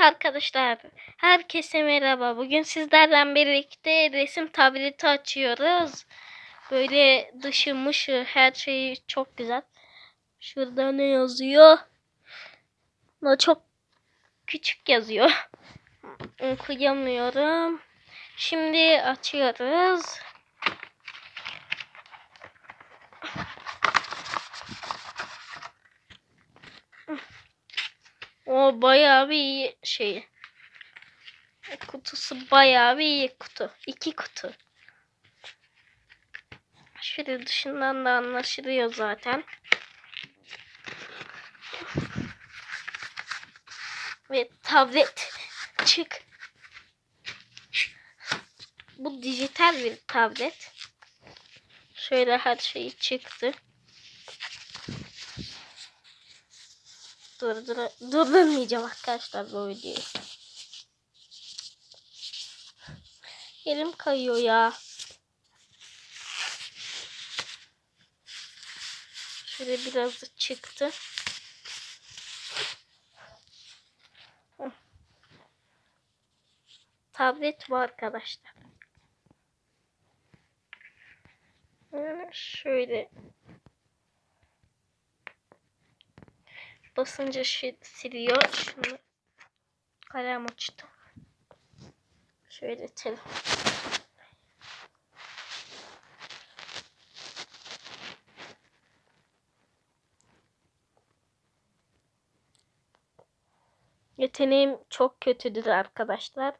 Arkadaşlar, herkese merhaba. Bugün sizlerle birlikte resim tableti açıyoruz. Böyle dışı mışı her şeyi çok güzel. Şurada ne yazıyor? No çok küçük yazıyor. Okuyamıyorum. Şimdi açıyoruz. O bayağı bir iyi şey. Kutusu bayağı bir iyi kutu. İki kutu. Şöyle dışından da anlaşılıyor zaten. Ve tablet çık. Bu dijital bir tablet. Şöyle her şey çıktı. Dur, dur, durdurmayacağım arkadaşlar bu videoyu. Elim kayıyor ya. Şöyle biraz da çıktı. Tablet bu arkadaşlar. Şöyle basınca siliyor. Şunu kalem uçtu. Şöyle telefon. Yeteneğim çok kötüdür arkadaşlar.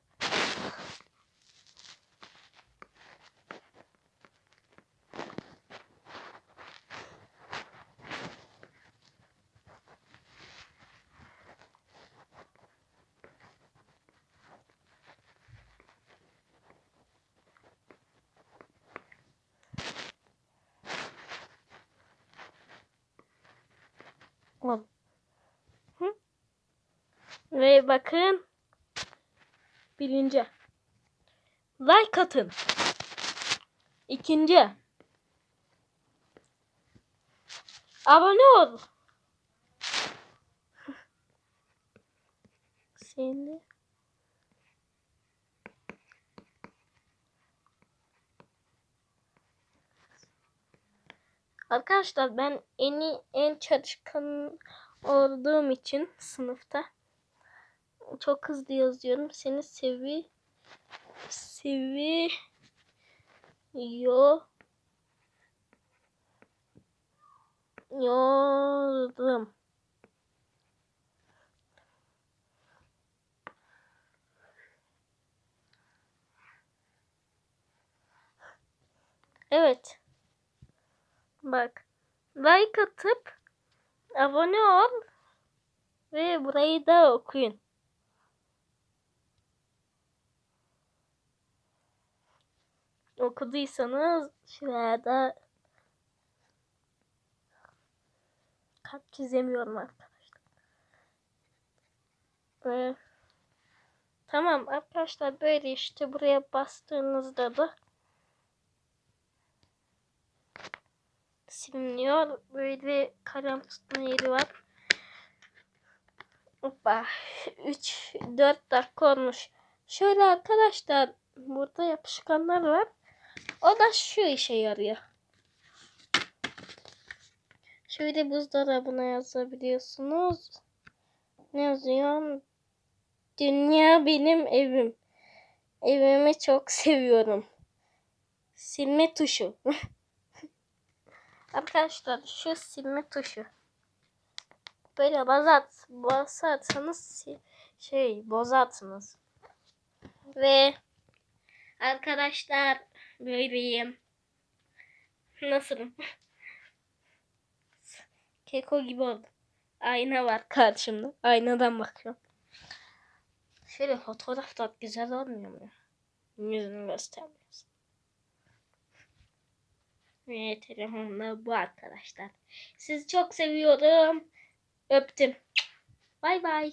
Al. Hı? Ve bakın. Birinci. Like atın. İkinci. Abone ol. Seni. Arkadaşlar ben en en çalışkan olduğum için sınıfta çok hızlı yazıyorum. Seni sevi sevi yo yorum. Evet. Bak. Like atıp abone ol ve burayı da okuyun. Okuduysanız şurada kalp çizemiyorum arkadaşlar. Ee, tamam arkadaşlar böyle işte buraya bastığınızda da siliniyor. Böyle kalem tutma yeri var. Hoppa. 3 4 dakika olmuş. Şöyle arkadaşlar burada yapışkanlar var. O da şu işe yarıyor. Şöyle buzdolabına yazabiliyorsunuz. Ne yazıyor? Dünya benim evim. Evimi çok seviyorum. Silme tuşu. Arkadaşlar şu silme tuşu. Böyle bazat, basarsanız şey bozarsınız. Ve arkadaşlar böyleyim. Nasılım? Keko gibi oldu. Ayna var karşımda. Aynadan bakıyorum. Şöyle fotoğraf da güzel olmuyor mu? Yüzünü göstermiyorsun. Ve telefonla bu arkadaşlar. Sizi çok seviyorum. Öptüm. Bay bay.